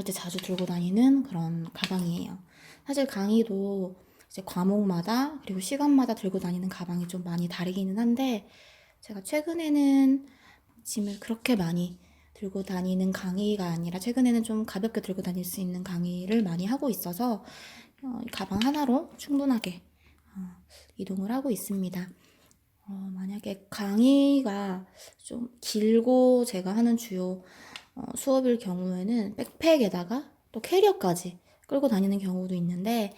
강의할 때 자주 들고 다니는 그런 가방이에요. 사실 강의도 이제 과목마다 그리고 시간마다 들고 다니는 가방이 좀 많이 다르기는 한데 제가 최근에는 짐을 그렇게 많이 들고 다니는 강의가 아니라 최근에는 좀 가볍게 들고 다닐 수 있는 강의를 많이 하고 있어서 어, 이 가방 하나로 충분하게 어, 이동을 하고 있습니다. 어, 만약에 강의가 좀 길고 제가 하는 주요 어, 수업일 경우에는 백팩에다가 또 캐리어까지 끌고 다니는 경우도 있는데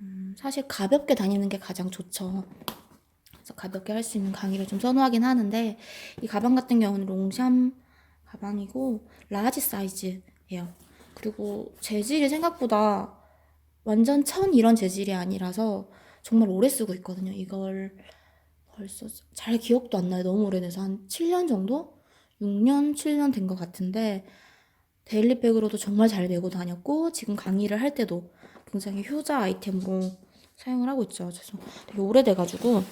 음, 사실 가볍게 다니는 게 가장 좋죠. 그래서 가볍게 할 수 있는 강의를 좀 선호하긴 하는데 이 가방 같은 경우는 롱샴 가방이고 라지 사이즈예요. 그리고 재질이 생각보다 완전 천 이런 재질이 아니라서 정말 오래 쓰고 있거든요. 이걸 벌써 잘 기억도 안 나요. 너무 오래돼서 한 7년 정도? 6년, 7년 된 것 같은데 데일리백으로도 정말 잘 메고 다녔고 지금 강의를 할 때도 굉장히 효자 아이템으로 사용을 하고 있죠. 그래서 되게 오래돼가지고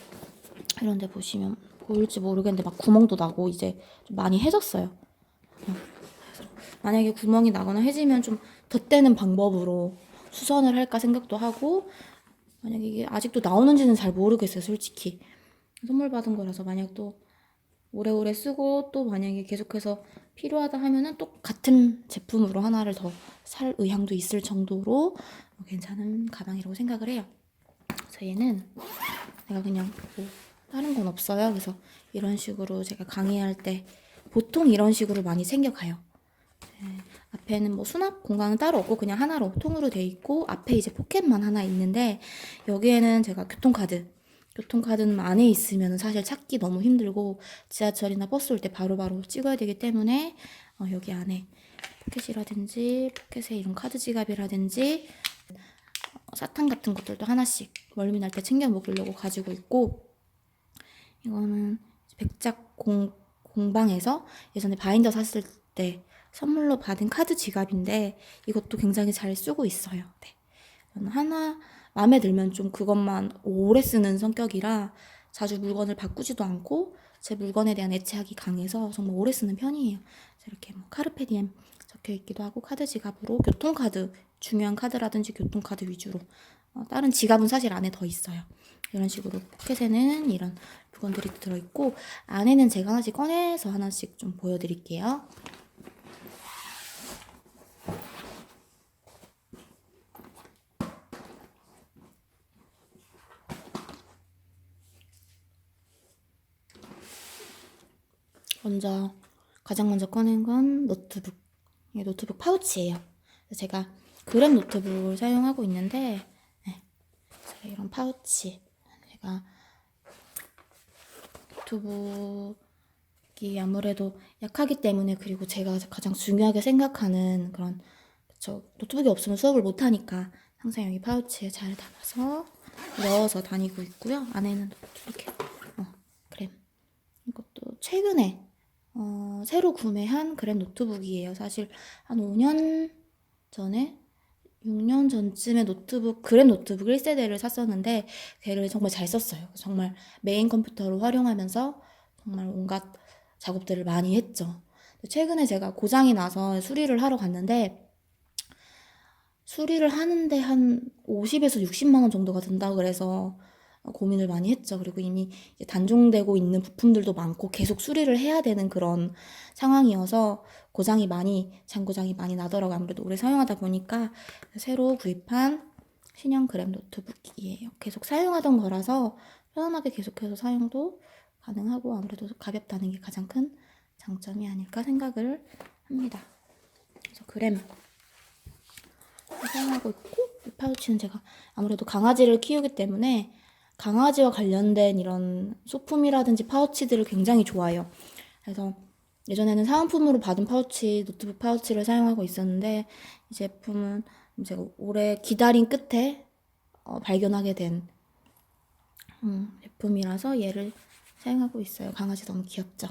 이런 데 보시면 보일지 모르겠는데 막 구멍도 나고 이제 좀 많이 해졌어요. 만약에 구멍이 나거나 해지면 좀 덧대는 방법으로 수선을 할까 생각도 하고 만약에 이게 아직도 나오는지는 잘 모르겠어요, 솔직히. 선물 받은 거라서 만약 또 오래오래 쓰고 또 만약에 계속해서 필요하다 하면은 또 같은 제품으로 하나를 더 살 의향도 있을 정도로 괜찮은 가방이라고 생각을 해요. 그래서 얘는 내가 그냥 뭐 다른 건 없어요. 그래서 이런 식으로 제가 강의할 때 보통 이런 식으로 많이 챙겨가요. 네, 앞에는 뭐 수납 공간은 따로 없고 그냥 하나로 통으로 돼 있고 앞에 이제 포켓만 하나 있는데 여기에는 제가 교통카드 교통카드는 안에 있으면 사실 찾기 너무 힘들고 지하철이나 버스 올 때 바로바로 찍어야 되기 때문에 어, 여기 안에 포켓이라든지 포켓에 이런 카드 지갑이라든지 어, 사탕 같은 것들도 하나씩 멀미 날 때 챙겨 먹으려고 가지고 있고 이거는 백작 공, 공방에서 예전에 바인더 샀을 때 선물로 받은 카드 지갑인데 이것도 굉장히 잘 쓰고 있어요. 네. 하나 마음에 들면 좀 그것만 오래 쓰는 성격이라 자주 물건을 바꾸지도 않고 제 물건에 대한 애착이 강해서 정말 오래 쓰는 편이에요. 이렇게 뭐 카르페디엠 적혀 있기도 하고 카드 지갑으로 교통카드 중요한 카드라든지 교통카드 위주로 어, 다른 지갑은 사실 안에 더 있어요. 이런 식으로 포켓에는 이런 물건들이 들어있고 안에는 제가 하나씩 꺼내서 하나씩 좀 보여드릴게요. 먼저 가장 먼저 꺼낸 건 노트북. 이게 노트북 파우치예요. 제가 그램 노트북을 사용하고 있는데 네. 이런 파우치 제가 노트북이 아무래도 약하기 때문에 그리고 제가 가장 중요하게 생각하는 그런 그쵸 노트북이 없으면 수업을 못 하니까 항상 여기 파우치에 잘 담아서 넣어서 다니고 있고요. 안에는 이렇게 어, 그램 이것도 최근에 어, 새로 구매한 그램 노트북이에요. 사실 한 5년 전에 6년 전쯤에 노트북 그램 노트북 1세대를 샀었는데 걔를 정말 잘 썼어요. 정말 메인 컴퓨터로 활용하면서 정말 온갖 작업들을 많이 했죠. 최근에 제가 고장이 나서 수리를 하러 갔는데 수리를 하는데 한 50에서 60만 원 정도가 든다고 그래서 고민을 많이 했죠. 그리고 이미 단종되고 있는 부품들도 많고 계속 수리를 해야 되는 그런 상황이어서 고장이 많이, 잔고장이 많이 나더라고요. 아무래도 오래 사용하다 보니까 새로 구입한 신형 그램 노트북이에요. 계속 사용하던 거라서 편안하게 계속해서 사용도 가능하고 아무래도 가볍다는 게 가장 큰 장점이 아닐까 생각을 합니다. 그래서 그램 사용하고 있고 이 파우치는 제가 아무래도 강아지를 키우기 때문에 강아지와 관련된 이런 소품이라든지 파우치들을 굉장히 좋아해요. 그래서 예전에는 사은품으로 받은 파우치, 노트북 파우치를 사용하고 있었는데 이 제품은 제가 오래 기다린 끝에 어, 발견하게 된 음, 제품이라서 얘를 사용하고 있어요. 강아지 너무 귀엽죠?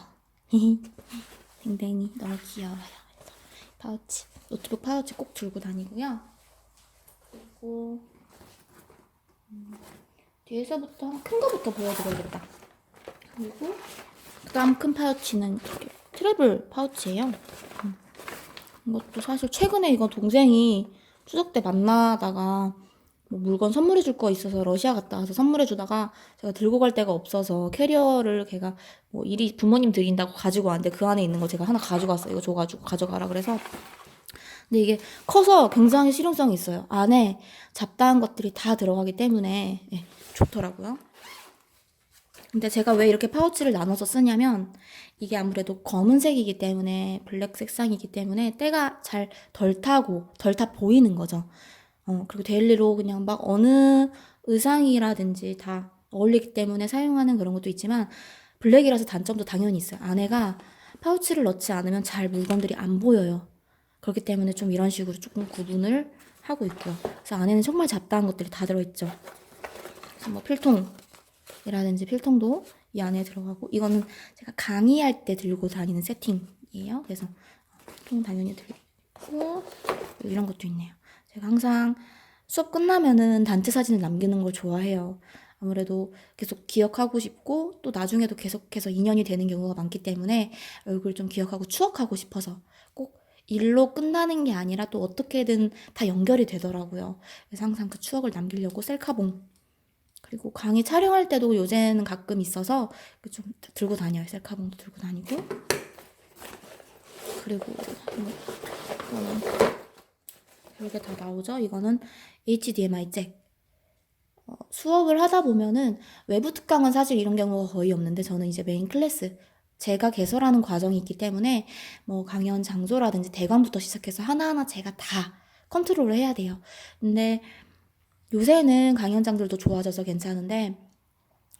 댕댕이 너무 귀여워요. 파우치, 노트북 파우치 꼭 들고 다니고요. 그리고 음, 뒤에서부터 큰 거부터 보여드려야겠다. 그리고 그다음 큰 파우치는 트래블 파우치예요. 음. 이것도 사실 최근에 이거 동생이 추석 때 만나다가 뭐 물건 선물해 줄 거 있어서 러시아 갔다 와서 선물해 주다가 제가 들고 갈 데가 없어서 캐리어를 걔가 뭐 일이 부모님 드린다고 가지고 왔는데 그 안에 있는 거 제가 하나 가져갔어요. 이거 줘가지고 가져가라 그래서 근데 이게 커서 굉장히 실용성이 있어요. 안에 잡다한 것들이 다 들어가기 때문에 예, 좋더라고요. 근데 제가 왜 이렇게 파우치를 나눠서 쓰냐면 이게 아무래도 검은색이기 때문에 블랙 색상이기 때문에 때가 잘 덜 타고 덜 타 보이는 거죠. 어, 그리고 데일리로 그냥 막 어느 의상이라든지 다 어울리기 때문에 사용하는 그런 것도 있지만 블랙이라서 단점도 당연히 있어요. 안에가 파우치를 넣지 않으면 잘 물건들이 안 보여요. 그렇기 때문에 좀 이런 식으로 조금 구분을 하고 있고요. 그래서 안에는 정말 잡다한 것들이 다 들어있죠. 그래서 뭐 필통이라든지 필통도 이 안에 들어가고 이거는 제가 강의할 때 들고 다니는 세팅이에요. 그래서 필통 당연히 들고 이런 것도 있네요. 제가 항상 수업 끝나면은 단체 사진을 남기는 걸 좋아해요. 아무래도 계속 기억하고 싶고 또 나중에도 계속해서 인연이 되는 경우가 많기 때문에 얼굴 좀 기억하고 추억하고 싶어서 꼭 일로 끝나는 게 아니라 또 어떻게든 다 연결이 되더라고요. 그래서 항상 그 추억을 남기려고 셀카봉 그리고 강의 촬영할 때도 요새는 가끔 있어서 좀 들고 다녀요. 셀카봉도 들고 다니고 그리고 이거는 별게 다 나오죠. 이거는 HDMI 잭. 어, 수업을 하다 보면은 외부 특강은 사실 이런 경우가 거의 없는데 저는 이제 메인 클래스 제가 개설하는 과정이 있기 때문에 뭐 강연 장소라든지 대관부터 시작해서 하나하나 제가 다 컨트롤을 해야 돼요. 근데 요새는 강연장들도 좋아져서 괜찮은데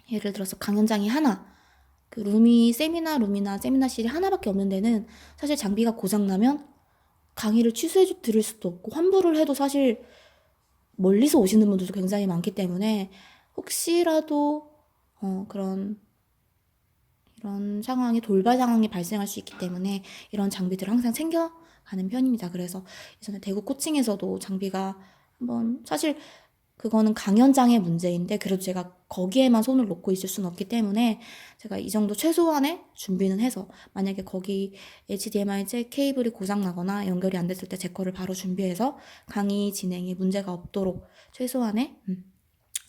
예를 들어서 강연장이 하나 그 룸이 세미나 룸이나 세미나실이 하나밖에 없는 데는 사실 장비가 고장 나면 강의를 취소해 주 드릴 수도 없고 환불을 해도 사실 멀리서 오시는 분들도 굉장히 많기 때문에 혹시라도 어, 그런 이런 상황이 돌발 상황이 발생할 수 있기 때문에 이런 장비들을 항상 챙겨 가는 편입니다. 그래서 예전에 대구 코칭에서도 장비가 한번 사실 그거는 강연장의 문제인데 그래도 제가 거기에만 손을 놓고 있을 수는 없기 때문에 제가 이 정도 최소한의 준비는 해서 만약에 거기 HDMI 제 케이블이 고장 나거나 연결이 안 됐을 때 제 거를 바로 준비해서 강의 진행에 문제가 없도록 최소한의 음,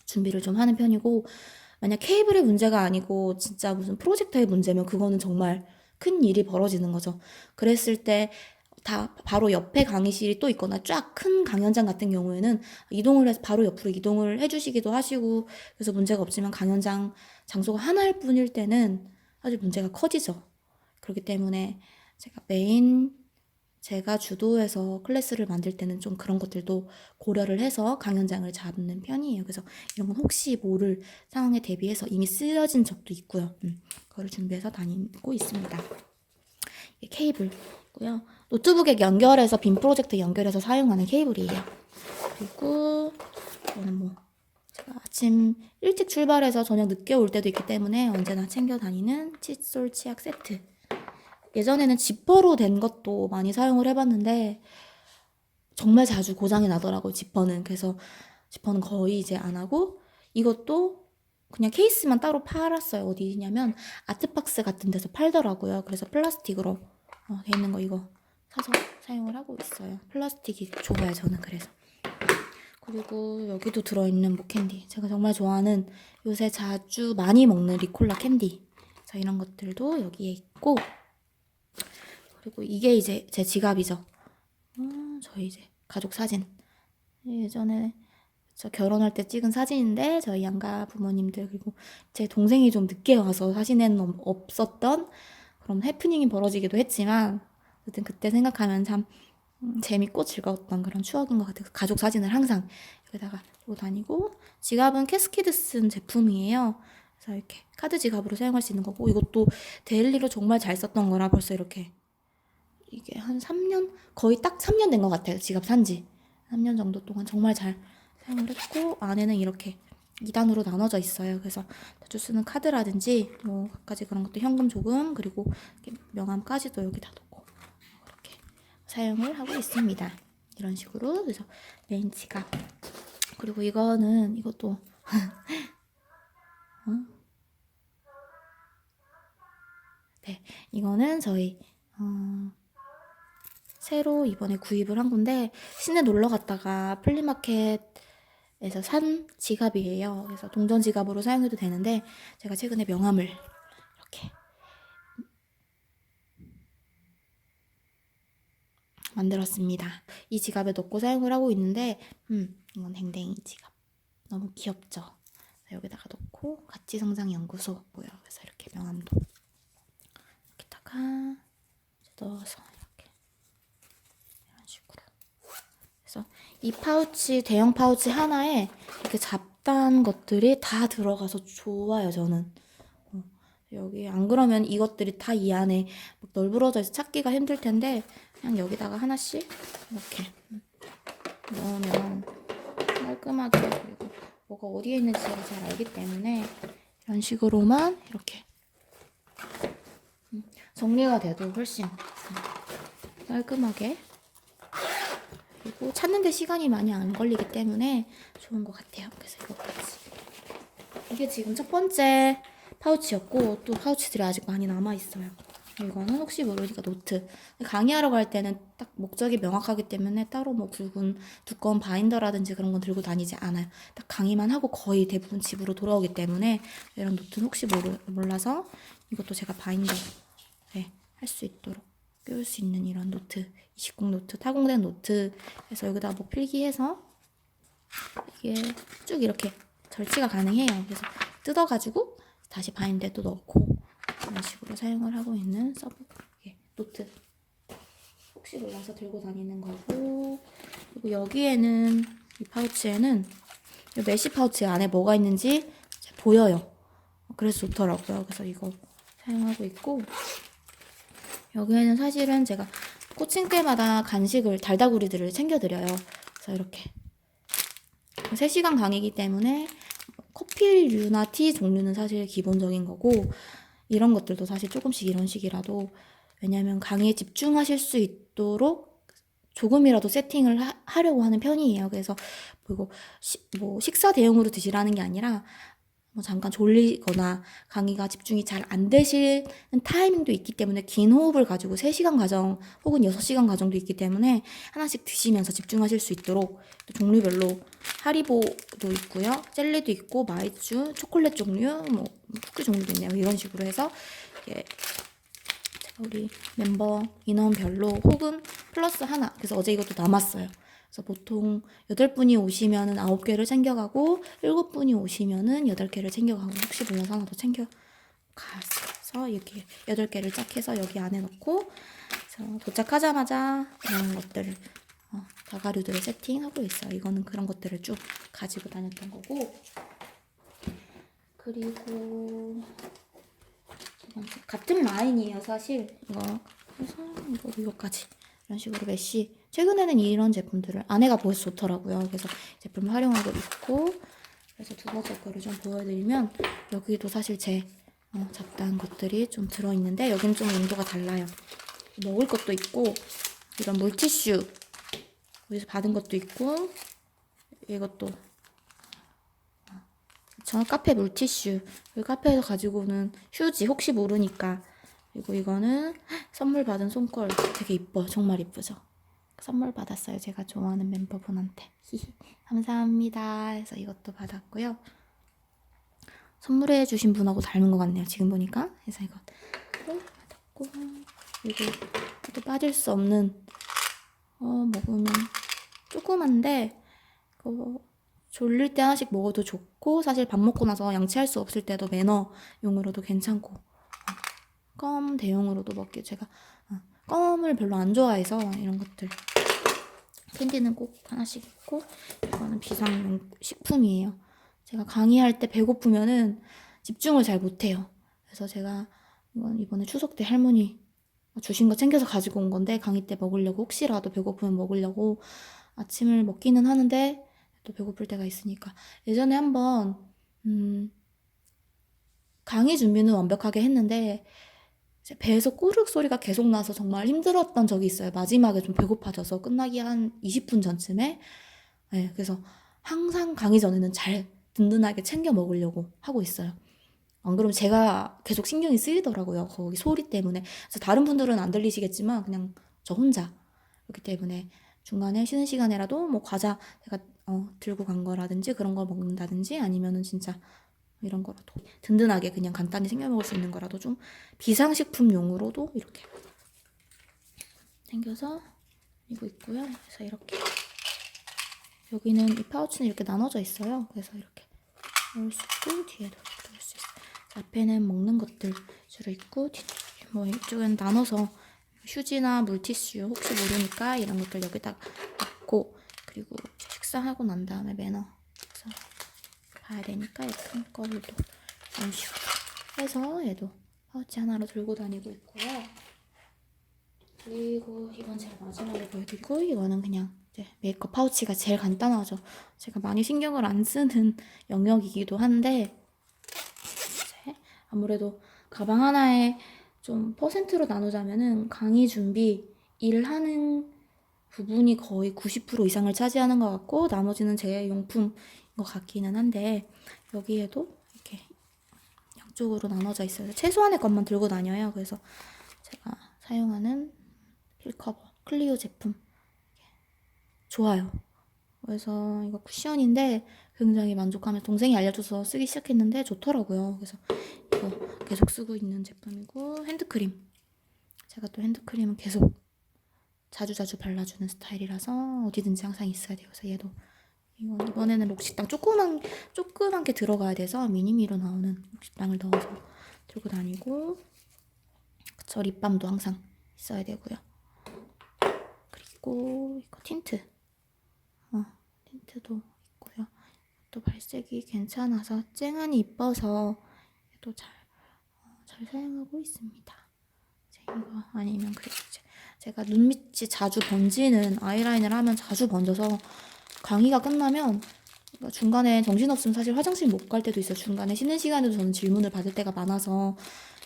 준비를 좀 하는 편이고 만약 케이블의 문제가 아니고 진짜 무슨 프로젝터의 문제면 그거는 정말 큰 일이 벌어지는 거죠. 그랬을 때 다 바로 옆에 강의실이 또 있거나 쫙 큰 강연장 같은 경우에는 이동을 해서 바로 옆으로 이동을 해주시기도 하시고 그래서 문제가 없지만 강연장 장소가 하나일 뿐일 때는 사실 문제가 커지죠. 그렇기 때문에 제가 메인 제가 주도해서 클래스를 만들 때는 좀 그런 것들도 고려를 해서 강연장을 잡는 편이에요. 그래서 이런 건 혹시 모를 상황에 대비해서 이미 쓰여진 적도 있고요. 음, 그거를 준비해서 다니고 있습니다. 이게 케이블이고요. 노트북에 연결해서 빔 프로젝트 연결해서 사용하는 케이블이에요. 그리고 이거는 뭐 제가 아침 일찍 출발해서 저녁 늦게 올 때도 있기 때문에 언제나 챙겨 다니는 칫솔 치약 세트. 예전에는 지퍼로 된 것도 많이 사용을 해봤는데 정말 자주 고장이 나더라고요. 지퍼는 그래서 지퍼는 거의 이제 안 하고 이것도 그냥 케이스만 따로 팔았어요. 어디냐면 아트박스 같은 데서 팔더라고요. 그래서 플라스틱으로 어, 돼 있는 거 이거 사서 사용을 하고 있어요. 플라스틱이 좋아요. 저는 그래서. 그리고 여기도 들어있는 목캔디. 제가 정말 좋아하는 요새 자주 많이 먹는 리콜라 캔디. 자, 이런 것들도 여기에 있고. 그리고 이게 이제 제 지갑이죠. 어, 저희 이제 가족 사진. 예전에 저 결혼할 때 찍은 사진인데 저희 양가 부모님들 그리고 제 동생이 좀 늦게 와서 사진에는 없- 없었던 그런 해프닝이 벌어지기도 했지만 어쨌든 그때 생각하면 참 음, 재밌고 즐거웠던 그런 추억인 것 같아요. 가족 사진을 항상 여기다가 들고 다니고 지갑은 캐스키드 쓴 제품이에요. 그래서 이렇게 카드 지갑으로 사용할 수 있는 거고 이것도 데일리로 정말 잘 썼던 거라 벌써 이렇게 이게 한 3년 거의 딱 3년 된 것 같아요. 지갑 산지 3년 정도 동안 정말 잘 사용을 했고 안에는 이렇게 2단으로 나눠져 있어요. 그래서 자주 쓰는 카드라든지 뭐 갖가지 그런 것도 현금 조금 그리고 명함까지도 여기다 놓고 그렇게 사용을 하고 있습니다. 이런 식으로 그래서 메인 지갑 그리고 이거는 이것도 어? 네 이거는 저희 어, 새로 이번에 구입을 한 건데 시내 놀러 갔다가 플리마켓에서 산 지갑이에요. 그래서 동전 지갑으로 사용해도 되는데 제가 최근에 명함을 이렇게 만들었습니다. 이 지갑에 넣고 사용을 하고 있는데 음, 이건 댕댕이 지갑. 너무 귀엽죠? 여기다가 넣고 가치 성장 연구소 뭐요. 그래서 이렇게 명함도 여기다가 넣어서 이렇게 이런 식으로. 그래서 이 파우치 대형 파우치 하나에 이렇게 잡다한 것들이 다 들어가서 좋아요. 저는. 어, 여기 안 그러면 이것들이 다 이 안에 막 널브러져 있어 찾기가 힘들 텐데 그냥 여기다가 하나씩 이렇게 넣으면 깔끔하게 그리고 뭐가 어디에 있는지를 잘 알기 때문에 이런 식으로만 이렇게 음, 정리가 돼도 훨씬 음, 깔끔하게 그리고 찾는데 시간이 많이 안 걸리기 때문에 좋은 것 같아요. 그래서 이것까지 이게 지금 첫 번째 파우치였고 또 파우치들이 아직 많이 남아 있어요. 이거는 혹시 모르니까 노트. 강의하러 갈 때는 딱 목적이 명확하기 때문에 따로 뭐 굵은 두꺼운 바인더라든지 그런 건 들고 다니지 않아요. 딱 강의만 하고 거의 대부분 집으로 돌아오기 때문에 이런 노트는 혹시 모르, 몰라서 이것도 제가 바인더 네, 할 수 있도록 끼울 수 있는 이런 노트, 20공 노트, 타공된 노트 해서 여기다 뭐 필기해서 이게 쭉 이렇게 절치가 가능해요. 그래서 뜯어가지고 다시 바인더에 또 넣고 이런 식으로 사용을 하고 있는 서브 예, 노트 혹시 몰라서 들고 다니는 거고 그리고 여기에는 이 파우치에는 이 메쉬 파우치 안에 뭐가 있는지 보여요. 그래서 좋더라고요. 그래서 이거 사용하고 있고 여기에는 사실은 제가 코칭 때마다 간식을 달다구리들을 챙겨드려요. 그래서 이렇게 3시간 강의이기 때문에 커피류나 티 종류는 사실 기본적인 거고 이런 것들도 사실 조금씩 이런 식이라도 왜냐하면 강의에 집중하실 수 있도록 조금이라도 세팅을 하, 려고 하는 편이에요. 그래서 그리고 시, 뭐 식사 대용으로 드시라는 게 아니라 뭐 잠깐 졸리거나 강의가 집중이 잘 안 되시는 타이밍도 있기 때문에 긴 호흡을 가지고 3시간 과정 혹은 6시간 과정도 있기 때문에 하나씩 드시면서 집중하실 수 있도록 또 종류별로 하리보도 있고요. 젤리도 있고 마이쮸, 초콜릿 종류, 뭐 쿠키 종류도 있네요. 이런 식으로 해서 이게 우리 멤버 인원별로 혹은 플러스 하나 그래서 어제 이것도 남았어요. 그래서 보통 8분이 오시면은 9개를 챙겨가고 7분이 오시면은 8개를 챙겨가고 혹시 몰라서 하나 더 챙겨 가서 이렇게 8개를 짝 해서 여기 안에 넣고 도착하자마자 이런 것들을 어, 다가류들을 세팅하고 있어요. 이거는 그런 것들을 쭉 가지고 다녔던 거고. 그리고 같은 라인이에요 사실. 이거. 그래서 이거 이거까지. 이런 식으로 메쉬 최근에는 이런 제품들을 아내가 보여서 좋더라고요. 그래서 제품을 활용하고 있고 그래서 두 번째 거를 좀 보여드리면 여기도 사실 제 어, 잡다한 것들이 좀 들어있는데 여기는 좀 용도가 달라요. 먹을 것도 있고 이런 물티슈 여기서 받은 것도 있고 이것도. 저 카페 물티슈 카페에서 가지고 오는 휴지 혹시 모르니까. 그리고 이거는 선물 받은 손걸 되게 이뻐요 정말 이쁘죠 선물 받았어요. 제가 좋아하는 멤버분한테. 감사합니다. 해서 이것도 받았고요. 선물해 주신 분하고 닮은 것 같네요. 지금 보니까. 그래서 이거 받았고. 그리고 또 빠질 수 없는 어 먹으면 조그만데 그거 졸릴 때 하나씩 먹어도 좋고 사실 밥 먹고 나서 양치할 수 없을 때도 매너용으로도 괜찮고. 어, 껌 대용으로도 먹기 제가 어, 껌을 별로 안 좋아해서 이런 것들 캔디는 꼭 하나씩 있고 이거는 비상용 식품이에요. 제가 강의할 때 배고프면은 집중을 잘 못해요. 그래서 제가 이건 이번에 추석 때 할머니 주신 거 챙겨서 가지고 온 건데 강의 때 먹으려고 혹시라도 배고프면 먹으려고 아침을 먹기는 하는데 또 배고플 때가 있으니까. 예전에 한번 음, 강의 준비는 완벽하게 했는데 배에서 꼬르륵 소리가 계속 나서 정말 힘들었던 적이 있어요. 마지막에 좀 배고파져서 끝나기 한 20분 전쯤에 네, 그래서 항상 강의 전에는 잘 든든하게 챙겨 먹으려고 하고 있어요. 안 그러면 제가 계속 신경이 쓰이더라고요. 거기 소리 때문에. 그래서 다른 분들은 안 들리시겠지만 그냥 저 혼자 그렇기 때문에 중간에 쉬는 시간에라도 뭐 과자 제가 어, 들고 간 거라든지 그런 걸 먹는다든지 아니면은 진짜 이런 거라도 든든하게 그냥 간단히 생겨 먹을 수 있는 거라도 좀 비상식품용으로도 이렇게 생겨서 이거 있고요. 그래서 이렇게 여기는 이 파우치는 이렇게 나눠져 있어요. 그래서 이렇게 넣을 수 있고 뒤에도 넣을 수 있어요. 앞에는 먹는 것들 주로 있고 뒤, 뭐 이쪽은 나눠서 휴지나 물티슈 혹시 모르니까 이런 것들 여기다 넣고 그리고 식사하고 난 다음에 매너 봐야 되니까 예쁜 거를 또 이런 해서 얘도 파우치 하나로 들고 다니고 있고요. 그리고 이건 제가 마지막에 보여드리고 이거는 그냥 이제 메이크업 파우치가 제일 간단하죠. 제가 많이 신경을 안 쓰는 영역이기도 한데 아무래도 가방 하나에 좀 퍼센트로 나누자면은 강의 준비 일을 하는 부분이 거의 90% 이상을 차지하는 것 같고 나머지는 제 용품인 것 같기는 한데 여기에도 이렇게 양쪽으로 나눠져 있어요. 최소한의 것만 들고 다녀요. 그래서 제가 사용하는 필커버 클리오 제품 좋아요. 그래서 이거 쿠션인데 굉장히 만족하며 동생이 알려줘서 쓰기 시작했는데 좋더라고요. 그래서 이거 계속 쓰고 있는 제품이고 핸드크림 제가 또 핸드크림은 계속 자주자주 발라주는 스타일이라서 어디든지 항상 있어야 돼요. 그래서 얘도 이건 이번에는 록식당 조그만 조그만 게 들어가야 돼서 미니미로 나오는 록식당을 넣어서 들고 다니고 그쵸 립밤도 항상 있어야 되고요. 그리고 이거 틴트 어 틴트도 있고요. 또 발색이 괜찮아서 쨍하니 이뻐서 또잘 어, 잘 사용하고 있습니다. 이제 이거 아니면 그리고 이제 제가 눈 밑이 자주 번지는 아이라인을 하면 자주 번져서 강의가 끝나면 중간에 정신없으면 사실 화장실 못 갈 때도 있어요. 중간에 쉬는 시간에도 저는 질문을 받을 때가 많아서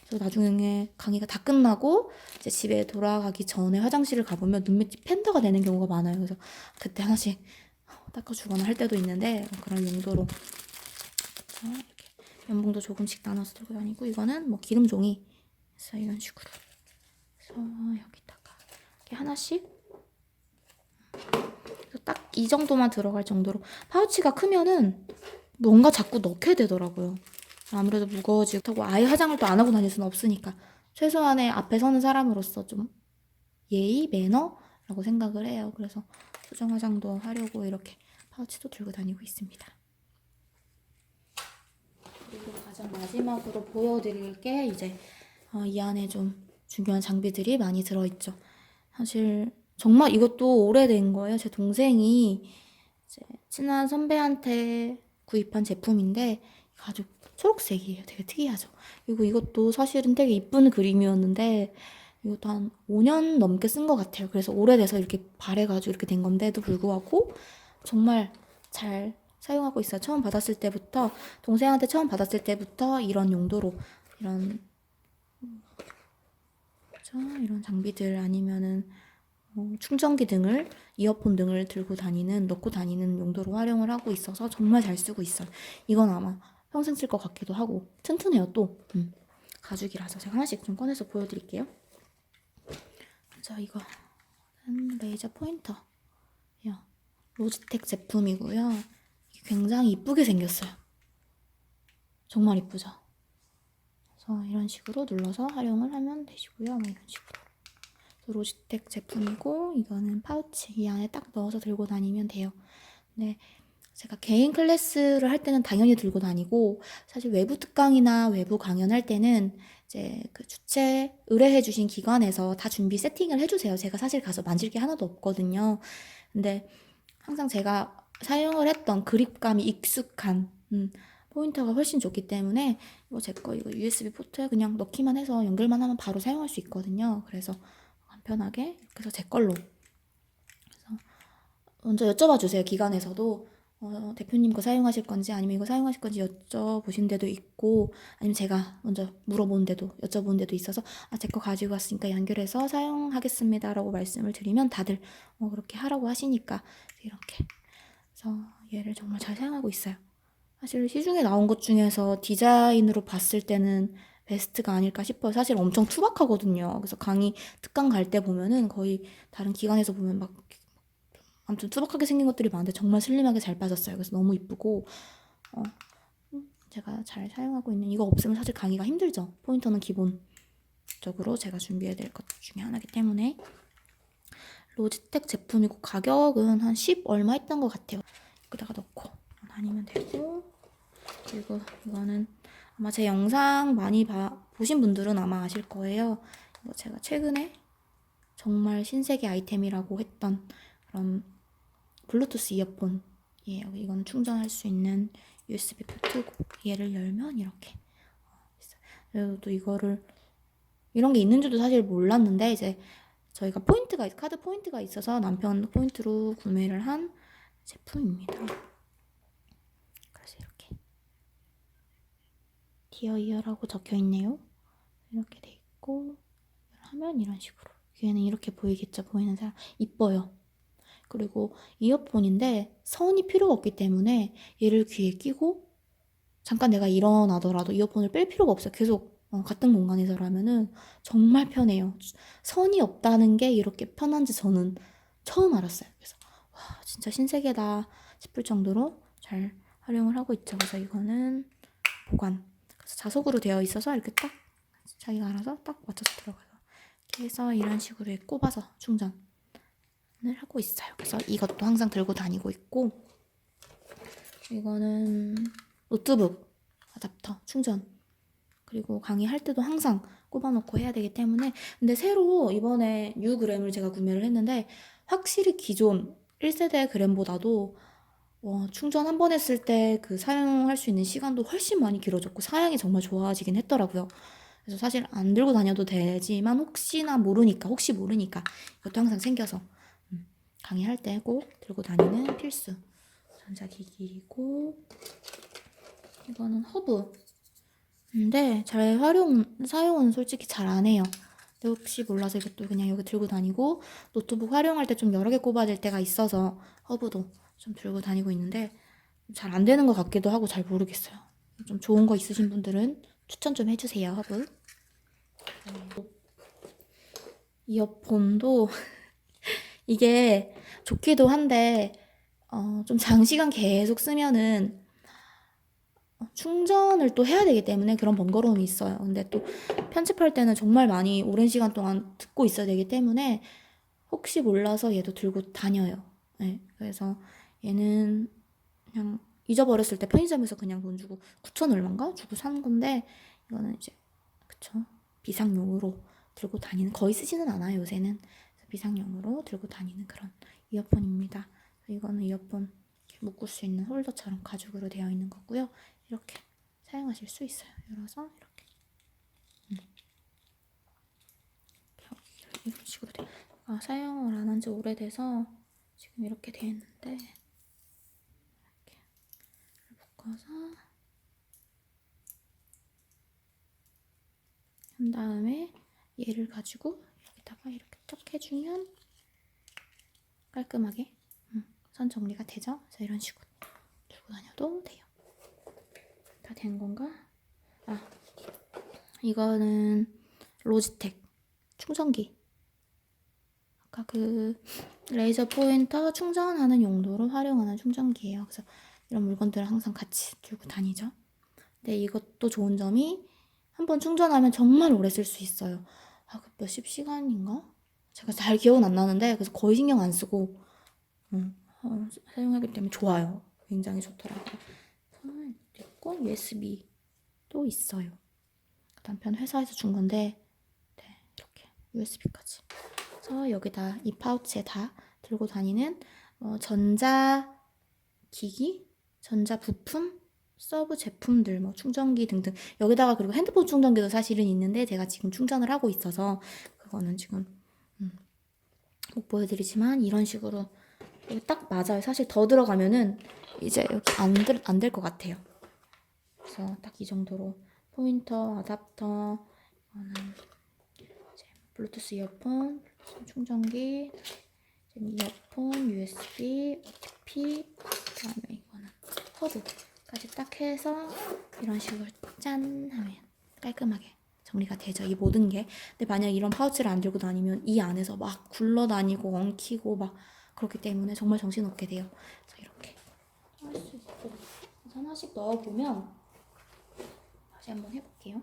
그래서 나중에 강의가 다 끝나고 이제 집에 돌아가기 전에 화장실을 가보면 눈밑이 팬더가 되는 경우가 많아요. 그래서 그때 하나씩 닦아주거나 할 때도 있는데 그런 용도로 자, 이렇게 면봉도 조금씩 나눠서 들고 다니고 이거는 뭐 기름 종이 그래서 이런 식으로 그래서 여기다가 이렇게 하나씩 딱 이 정도만 들어갈 정도로 파우치가 크면은 뭔가 자꾸 넣게 되더라고요. 아무래도 무거워지고 아예 화장을 또 안 하고 다닐 수는 없으니까 최소한의 앞에 서는 사람으로서 좀 예의 매너라고 생각을 해요. 그래서 수정 화장도 하려고 이렇게 파우치도 들고 다니고 있습니다. 그리고 가장 마지막으로 보여드릴 게 이제 어, 이 안에 좀 중요한 장비들이 많이 들어있죠. 사실 정말 이것도 오래된 거예요. 제 동생이 친한 선배한테 구입한 제품인데 아주 초록색이에요. 되게 특이하죠. 그리고 이것도 사실은 되게 이쁜 그림이었는데 이것도 한 5년 넘게 쓴 것 같아요. 그래서 오래돼서 이렇게 바래가지고 이렇게 된 건데도 불구하고 정말 잘 사용하고 있어요. 처음 받았을 때부터 동생한테 처음 받았을 때부터 이런 용도로 이런 그죠? 이런 장비들 아니면은 뭐 충전기 등을 이어폰 등을 들고 다니는 넣고 다니는 용도로 활용을 하고 있어서 정말 잘 쓰고 있어요. 이건 아마 평생 쓸 것 같기도 하고 튼튼해요 또 음, 가죽이라서 제가 하나씩 좀 꺼내서 보여드릴게요. 자 이거는 레이저 포인터 야 로지텍 제품이고요. 굉장히 이쁘게 생겼어요. 정말 이쁘죠? 그래서 이런 식으로 눌러서 활용을 하면 되시고요. 뭐 이런 식으로. 로지텍 제품이고 이거는 파우치 이 안에 딱 넣어서 들고 다니면 돼요. 네. 제가 개인 클래스를 할 때는 당연히 들고 다니고 사실 외부 특강이나 외부 강연할 때는 이제 그 주최 의뢰해 주신 기관에서 다 준비 세팅을 해 주세요. 제가 사실 가서 만질 게 하나도 없거든요. 근데 항상 제가 사용을 했던 그립감이 익숙한 음, 포인터가 훨씬 좋기 때문에 이거 제 거 이거 USB 포트에 그냥 넣기만 해서 연결만 하면 바로 사용할 수 있거든요. 그래서 간 편하게 그래서 제 걸로 그래서 먼저 여쭤봐 주세요. 기관에서도 어, 대표님 거 사용하실 건지 아니면 이거 사용하실 건지 여쭤보신 데도 있고 아니면 제가 먼저 물어본 데도 여쭤본 데도 있어서 아 제 거 가지고 왔으니까 연결해서 사용하겠습니다 라고 말씀을 드리면 다들 어, 그렇게 하라고 하시니까 이렇게 그래서 얘를 정말 잘 사용하고 있어요. 사실 시중에 나온 것 중에서 디자인으로 봤을 때는 베스트가 아닐까 싶어요. 사실 엄청 투박하거든요. 그래서 강의 특강 갈 때 보면은 거의 다른 기관에서 보면 막 아무튼 투박하게 생긴 것들이 많은데 정말 슬림하게 잘 빠졌어요. 그래서 너무 이쁘고 어, 음, 제가 잘 사용하고 있는 이거 없으면 사실 강의가 힘들죠. 포인터는 기본적으로 제가 준비해야 될 것 중에 하나이기 때문에 로지텍 제품이고 가격은 한 10 얼마 했던 것 같아요. 여기다가 넣고 다니면 되고 그리고 이거는 아마 제 영상 많이 봐, 보신 분들은 아마 아실 거예요. 이거 제가 최근에 정말 신세계 아이템이라고 했던 그런 블루투스 이어폰이에요. 이건 충전할 수 있는 USB 포트고 얘를 열면 이렇게. 그리고 또 이거를 이런 게 있는 줄도 사실 몰랐는데 이제 저희가 포인트가 있- 카드 포인트가 있어서 남편 포인트로 구매를 한 제품입니다. 그래서 이렇게 디어 이어라고 적혀 있네요. 이렇게 돼 있고 하면 이런 식으로 귀에는 이렇게 보이겠죠? 보이는 사람 이뻐요. 그리고 이어폰인데 선이 필요가 없기 때문에 얘를 귀에 끼고 잠깐 내가 일어나더라도 이어폰을 뺄 필요가 없어요. 계속 어, 같은 공간에서라면은 정말 편해요. 선이 없다는 게 이렇게 편한지 저는 처음 알았어요. 그래서 와 진짜 신세계다 싶을 정도로 잘 활용을 하고 있죠. 그래서 이거는 보관. 자석으로 되어 있어서 이렇게 딱 자기가 알아서 딱 맞춰서 들어가요. 이렇게 해서 이런 식으로 꼽아서 충전을 하고 있어요. 그래서 이것도 항상 들고 다니고 있고 이거는 노트북 아답터 충전 그리고 강의할 때도 항상 꼽아놓고 해야 되기 때문에 근데 새로 이번에 U 그램을 제가 구매를 했는데 확실히 기존 1세대 그램보다도 와, 충전 한번 했을 때 그 사용할 수 있는 시간도 훨씬 많이 길어졌고 사양이 정말 좋아지긴 했더라고요. 그래서 사실 안 들고 다녀도 되지만 혹시나 모르니까 혹시 모르니까 이것도 항상 챙겨서 음, 강의할 때 꼭 들고 다니는 필수 전자기기이고 이거는 허브 근데 잘 활용 사용은 솔직히 잘 안 해요. 근데 혹시 몰라서 이것도 그냥 여기 들고 다니고 노트북 활용할 때 좀 여러 개 꼽아야 될 때가 있어서 허브도 좀 들고 다니고 있는데 잘 안 되는 것 같기도 하고 잘 모르겠어요. 좀 좋은 거 있으신 분들은 추천 좀 해주세요, 허브. 그리고 이어폰도 이게 좋기도 한데 어, 좀 장시간 계속 쓰면은 어, 충전을 또 해야 되기 때문에 그런 번거로움이 있어요. 근데 또 편집할 때는 정말 많이 오랜 시간 동안 듣고 있어야 되기 때문에 혹시 몰라서 얘도 들고 다녀요. 네, 그래서 얘는 그냥 잊어버렸을 때 편의점에서 그냥 돈 주고 9천 얼마인가 주고 산 건데 이거는 이제 그쵸 비상용으로 들고 다니는 거의 쓰지는 않아요 요새는 비상용으로 들고 다니는 그런 이어폰입니다. 이거는 이어폰 묶을 수 있는 홀더처럼 가죽으로 되어 있는 거고요. 이렇게 사용하실 수 있어요. 열어서 이렇게 음. 이런 식으로 돼. 아, 사용을 안 한 지 오래돼서 지금 이렇게 돼 있는데 묶어서 한 다음에 얘를 가지고 여기다가 이렇게 딱 해주면 깔끔하게 음, 선 정리가 되죠. 그래서 이런 식으로 들고 다녀도 돼요. 다 된 건가? 아, 이거는 로지텍 충전기. 아까 그 레이저 포인터 충전하는 용도로 활용하는 충전기예요. 그래서 이런 물건들을 항상 같이 들고 다니죠. 근데 이것도 좋은 점이 한 번 충전하면 정말 오래 쓸 수 있어요. 아, 그 몇십 시간인가? 제가 잘 기억은 안 나는데 그래서 거의 신경 안 쓰고 음, 어, 사용하기 때문에 좋아요. 굉장히 좋더라고요. 음, 있고 USB도 있어요. 남편 회사에서 준 건데 네, 이렇게 USB까지. 그래서 여기다 이 파우치에 다 들고 다니는 어, 전자 기기, 전자 부품, 서브 제품들, 뭐 충전기 등등 여기다가 그리고 핸드폰 충전기도 사실은 있는데 제가 지금 충전을 하고 있어서 그거는 지금 음, 못 보여드리지만 이런 식으로 딱 맞아요. 사실 더 들어가면은 이제 여기 안될 것 같아요. 그래서 딱 이 정도로 포인터, 아답터, 이거는 블루투스 이어폰, 충전기, 이제 이어폰, USB, OTP, 그다음에 허브까지 딱 해서 이런 식으로 짠 하면 깔끔하게 정리가 되죠. 이 모든 게. 근데 만약 이런 파우치를 안 들고 다니면 이 안에서 막 굴러다니고 엉키고 막 그렇기 때문에 정말 정신없게 돼요. 그래서 이렇게 할수 그래서 하나씩 넣어보면 다시 한번 해볼게요.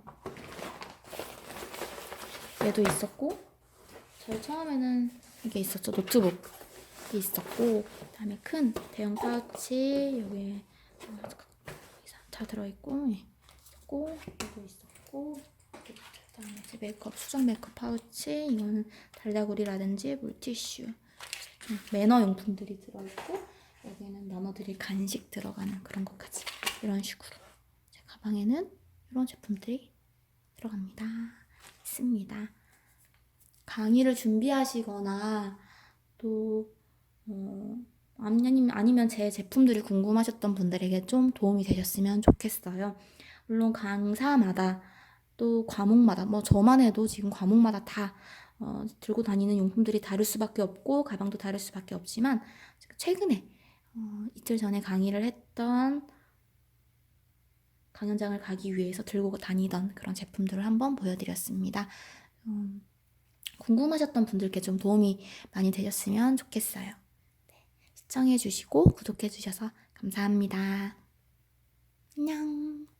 얘도 있었고 저희 처음에는 이게 있었죠. 노트북 이 있었고 그다음에 큰 대형 파우치 여기에 다 들어있고 예. 있고 이거 있었고 그다음에 이제 메이크업 수정 메이크업 파우치 이거는 달다구리라든지 물티슈 음, 매너 용품들이 들어있고 여기에는 나눠드릴 간식 들어가는 그런 것까지 이런 식으로 제 가방에는 이런 제품들이 들어갑니다. 있습니다. 강의를 준비하시거나 또 어, 아니면 제 제품들이 궁금하셨던 분들에게 좀 도움이 되셨으면 좋겠어요. 물론 강사마다 또 과목마다 뭐 저만 해도 지금 과목마다 다 어, 들고 다니는 용품들이 다를 수밖에 없고 가방도 다를 수밖에 없지만 최근에 어, 이틀 전에 강의를 했던 강연장을 가기 위해서 들고 다니던 그런 제품들을 한번 보여드렸습니다. 음, 궁금하셨던 분들께 좀 도움이 많이 되셨으면 좋겠어요. 네, 시청해주시고 구독해주셔서 감사합니다. 안녕.